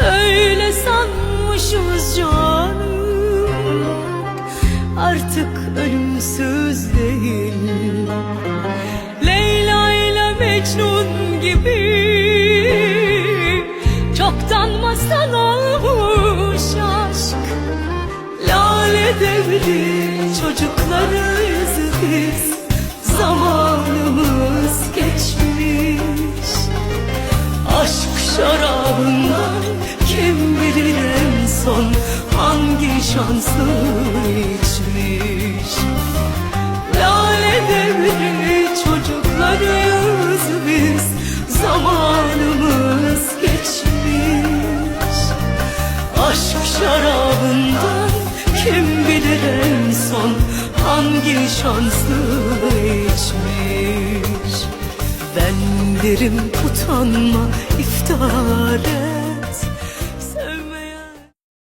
Öyle sanmışız canım. Artık ölümsüz değil. Leyla ile Mecnun gibi Çoktan masal olmuş aşk. Lale devri çocuklarız biz bilir en son? Hangi şansı içmiş? Lale devri çocuklarız biz Zamanımız geçmiş. Aşk şarabından kim bilir en son? Hangi şansı içmiş? Ben derim utanma iftara